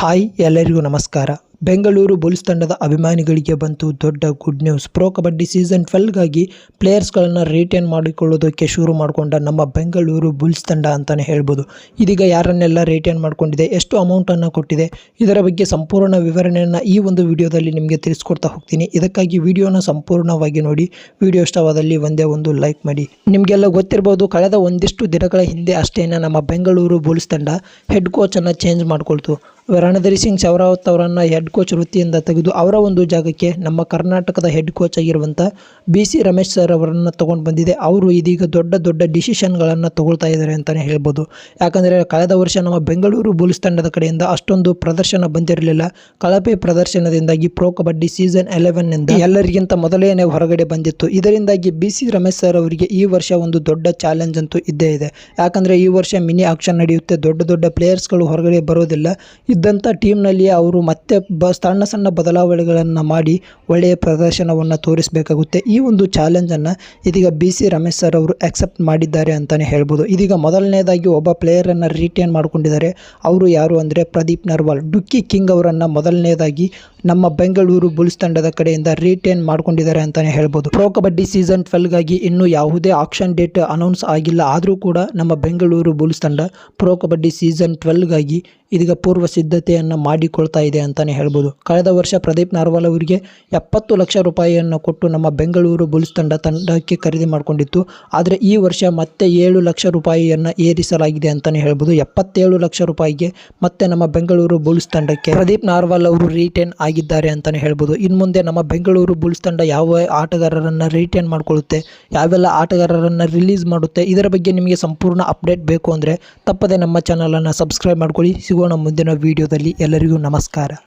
Hi, ಎಲ್ಲರಿಗೂ ನಮಸ್ಕಾರ. Bengaluru Bulls ತಂಡದ ಅಭಿಮಾನಿಗಳಿಗೆ ಬಂತು ದೊಡ್ಡ good news pro Kabaddi season ಟ್ವೆಲ್ಗಾಗಿ ಪ್ಲೇಯರ್ಸ್ಗಳನ್ನು ರಿಟೇನ್ ಮಾಡಿಕೊಳ್ಳೋದಕ್ಕೆ ಶುರು ಮಾಡಿಕೊಂಡ ನಮ್ಮ ಬೆಂಗಳೂರು ಬುಲ್ಸ್ ತಂಡ ಅಂತಲೇ ಹೇಳ್ಬೋದು. ಇದೀಗ ಯಾರನ್ನೆಲ್ಲ ರಿಟೈನ್ ಮಾಡಿಕೊಂಡಿದೆ, ಎಷ್ಟು ಅಮೌಂಟನ್ನು ಕೊಟ್ಟಿದೆ, ಇದರ ಬಗ್ಗೆ ಸಂಪೂರ್ಣ ವಿವರಣೆಯನ್ನು ಈ ಒಂದು ವಿಡಿಯೋದಲ್ಲಿ ನಿಮಗೆ ತಿಳಿಸ್ಕೊಡ್ತಾ ಹೋಗ್ತೀನಿ. ಇದಕ್ಕಾಗಿ ವಿಡಿಯೋನ ಸಂಪೂರ್ಣವಾಗಿ ನೋಡಿ, ವಿಡಿಯೋ ಇಷ್ಟವಾದಲ್ಲಿ ಒಂದೇ ಒಂದು ಲೈಕ್ ಮಾಡಿ. ನಿಮಗೆಲ್ಲ ಗೊತ್ತಿರ್ಬೋದು, ಕಳೆದ ಒಂದಿಷ್ಟು ದಿನಗಳ ಹಿಂದೆ ಅಷ್ಟೇನ ನಮ್ಮ ಬೆಂಗಳೂರು ಬುಲ್ಸ್ ತಂಡ ಹೆಡ್ ಕೋಚನ್ನು ಚೇಂಜ್ ಮಾಡಿಕೊಳ್ತು. ರಣಧೀರ್ ಸಿಂಗ್ ಶವರಾವತ್ ಅವರನ್ನು ಹೆಡ್ ಕೋಚ್ ವೃತ್ತಿಯಿಂದ ತೆಗೆದು ಅವರ ಒಂದು ಜಾಗಕ್ಕೆ ನಮ್ಮ ಕರ್ನಾಟಕದ ಹೆಡ್ ಕೋಚ್ ಆಗಿರುವಂಥ ಬಿ ಸಿ ರಮೇಶ್ ಸರ್ ಅವರನ್ನು ತೊಗೊಂಡು ಬಂದಿದೆ. ಅವರು ಇದೀಗ ದೊಡ್ಡ ದೊಡ್ಡ ಡಿಸಿಷನ್ಗಳನ್ನು ತಗೊಳ್ತಾ ಇದ್ದಾರೆ ಅಂತಲೇ ಹೇಳ್ಬೋದು. ಯಾಕಂದರೆ ಕಳೆದ ವರ್ಷ ನಮ್ಮ ಬೆಂಗಳೂರು ಬುಲ್ಸ್ ತಂಡದ ಕಡೆಯಿಂದ ಅಷ್ಟೊಂದು ಪ್ರದರ್ಶನ ಬಂದಿರಲಿಲ್ಲ. ಕಳಪೆ ಪ್ರದರ್ಶನದಿಂದಾಗಿ ಪ್ರೋ ಕಬಡ್ಡಿ ಸೀಸನ್ ಎಲೆವೆನ್ನಿಂದ ಎಲ್ಲರಿಗಿಂತ ಮೊದಲೇನೆ ಹೊರಗಡೆ ಬಂದಿತ್ತು. ಇದರಿಂದಾಗಿ ಬಿ ಸಿ ರಮೇಶ್ ಸರ್ ಅವರಿಗೆ ಈ ವರ್ಷ ಒಂದು ದೊಡ್ಡ ಚಾಲೆಂಜ್ ಅಂತೂ ಇದ್ದೇ ಇದೆ. ಯಾಕಂದರೆ ಈ ವರ್ಷ ಮಿನಿ ಆಕ್ಷನ್ ನಡೆಯುತ್ತೆ. ದೊಡ್ಡ ದೊಡ್ಡ ಪ್ಲೇಯರ್ಸ್ಗಳು ಹೊರಗಡೆ ಬರೋದಿಲ್ಲ. ಇದ್ದಂಥ ಟೀಮ್ನಲ್ಲಿ ಅವರು ಮತ್ತೆ ಬ ಸಣ್ಣ ಸಣ್ಣ ಬದಲಾವಣೆಗಳನ್ನು ಮಾಡಿ ಒಳ್ಳೆಯ ಪ್ರದರ್ಶನವನ್ನು ತೋರಿಸಬೇಕಾಗುತ್ತೆ. ಈ ಒಂದು ಚಾಲೆಂಜನ್ನು ಇದೀಗ ಬಿ ಸಿ ರಮೇಶ್ ಸರ್ ಅವರು ಅಕ್ಸೆಪ್ಟ್ ಮಾಡಿದ್ದಾರೆ ಅಂತಲೇ ಹೇಳ್ಬೋದು. ಇದೀಗ ಮೊದಲನೇದಾಗಿ ಒಬ್ಬ ಪ್ಲೇಯರನ್ನು ರಿಟೇನ್ ಮಾಡ್ಕೊಂಡಿದ್ದಾರೆ. ಅವರು ಯಾರು ಅಂದರೆ ಪ್ರದೀಪ್ ನರ್ವಾಲ್. ಡುಕ್ಕಿ ಕಿಂಗ್ ಅವರನ್ನು ಮೊದಲನೇದಾಗಿ ನಮ್ಮ ಬೆಂಗಳೂರು ಬುಲ್ಸ್ ತಂಡದ ಕಡೆಯಿಂದ ರಿಟೇನ್ ಮಾಡ್ಕೊಂಡಿದ್ದಾರೆ ಅಂತಲೇ ಹೇಳ್ಬೋದು. ಪ್ರೋ ಕಬಡ್ಡಿ ಸೀಸನ್ ಟ್ವೆಲ್ಗಾಗಿ ಇನ್ನೂ ಯಾವುದೇ ಆಕ್ಷನ್ ಡೇಟ್ ಅನೌನ್ಸ್ ಆಗಿಲ್ಲ. ಆದರೂ ಕೂಡ ನಮ್ಮ ಬೆಂಗಳೂರು ಬುಲ್ಸ್ ತಂಡ ಪ್ರೋ ಕಬಡ್ಡಿ ಸೀಸನ್ ಟ್ವೆಲ್ಗಾಗಿ ಇದೀಗ ಪೂರ್ವ ಸಿದ್ಧತೆಯನ್ನು ಮಾಡಿಕೊಳ್ತಾ ಇದೆ ಅಂತಲೇ ಹೇಳ್ಬೋದು. ಕಳೆದ ವರ್ಷ ಪ್ರದೀಪ್ ನಾರ್ವಾಲ್ ಅವರಿಗೆ ಎಪ್ಪತ್ತು ಲಕ್ಷ ರೂಪಾಯಿಯನ್ನು ಕೊಟ್ಟು ನಮ್ಮ ಬೆಂಗಳೂರು ಬುಲ್ಸ್ ತಂಡ ತಂಡಕ್ಕೆ ಖರೀದಿ ಮಾಡಿಕೊಂಡಿತ್ತು. ಆದರೆ ಈ ವರ್ಷ ಮತ್ತೆ ಏಳು ಲಕ್ಷ ರೂಪಾಯಿಯನ್ನು ಏರಿಸಲಾಗಿದೆ ಅಂತಲೇ ಹೇಳ್ಬೋದು. ಎಪ್ಪತ್ತೇಳು ಲಕ್ಷ ರೂಪಾಯಿಗೆ ಮತ್ತೆ ನಮ್ಮ ಬೆಂಗಳೂರು ಬುಲ್ಸ್ ತಂಡಕ್ಕೆ ಪ್ರದೀಪ್ ನಾರ್ವಾಲ್ ಅವರು ರಿಟೇನ್ ಆಗಿದ್ದಾರೆ ಅಂತಲೇ ಹೇಳ್ಬೋದು. ಇನ್ನು ಮುಂದೆ ನಮ್ಮ ಬೆಂಗಳೂರು ಬುಲ್ಸ್ ತಂಡ ಯಾವ ಆಟಗಾರರನ್ನು ರಿಟೇನ್ ಮಾಡಿಕೊಳ್ಳುತ್ತೆ, ಯಾವೆಲ್ಲ ಆಟಗಾರರನ್ನು ರಿಲೀಸ್ ಮಾಡುತ್ತೆ, ಇದರ ಬಗ್ಗೆ ನಿಮಗೆ ಸಂಪೂರ್ಣ ಅಪ್ಡೇಟ್ ಬೇಕು ಅಂದರೆ ತಪ್ಪದೆ ನಮ್ಮ ಚಾನಲನ್ನು ಸಬ್ಸ್ಕ್ರೈಬ್ ಮಾಡ್ಕೊಳ್ಳಿ. ಸಿಗೋಣ ಮುಂದಿನ ವೀಡಿಯೋದಲ್ಲಿ ಎಲ್ಲರಿಗೂ ನಮಸ್ಕಾರ.